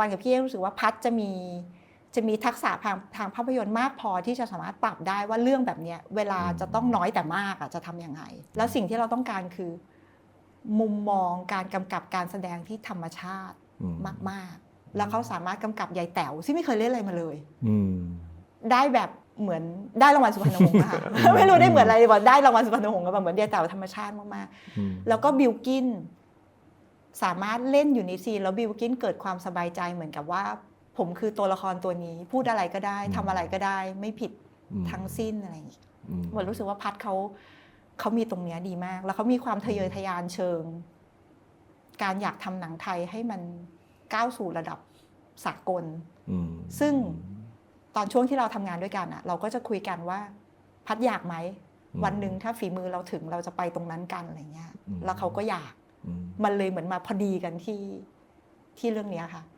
วันกับพี่เอ๊รู้สึกว่าพัดจะมีจะมีทักษะทางทางภาพยนตร์มากพอที่จะสามารถปรับได้ว่าเรื่องแบบเนี้ยเวลาจะต้องน้อยแต่มากอะจะทำยังไง แล้วสิ่งที่เราต้องการคือ มุมมองการกำกับการแสดงที่ธรรมชาติอืมมาก ๆ แล้วเขาสามารถกำกับยายแต๋วซึ่งไม่เคยเล่นอะไรมาเลยอืมได้แบบเหมือนได้รางวัลสุพรรณหงส์อะค่ะไม่รู้ได้เหมือนอะไรว่าได้รางวัลสุพรรณหงส์ก็แบบเหมือนยายแต๋วธรรมชาติมากๆอืมแล้วก็บิลกิน สามารถเล่นอยู่ในซีนแล้วบิลกินเกิดความสบายใจเหมือนกับว่า ผมคือตัวละครตัวนี้ พูดอะไรก็ได้ทำอะไรก็ได้ ไม่ผิดอืมทั้งสิ้นอะไรอย่างนี้อืมหมดรู้สึกว่าพัดเขาเขามีตรงเนี้ยดีมาก แล้วเขามีความทะเยอทะยานเชิง การอยากทำหนังไทยให้มันก้าวสู่ระดับสากลอืมซึ่งตอนช่วงที่เราทำงานด้วยกันอะเราก็จะคุยกันว่า พัดอยากไหมวันหนึ่งถ้าฝีมือเราถึงเราจะไปตรงนั้นกันอะไรเงี้ยอืมแล้วเขาก็อยากอื มันเลยเหมือนมาพอดีกันที่ที่เรื่องนี้ค่ะ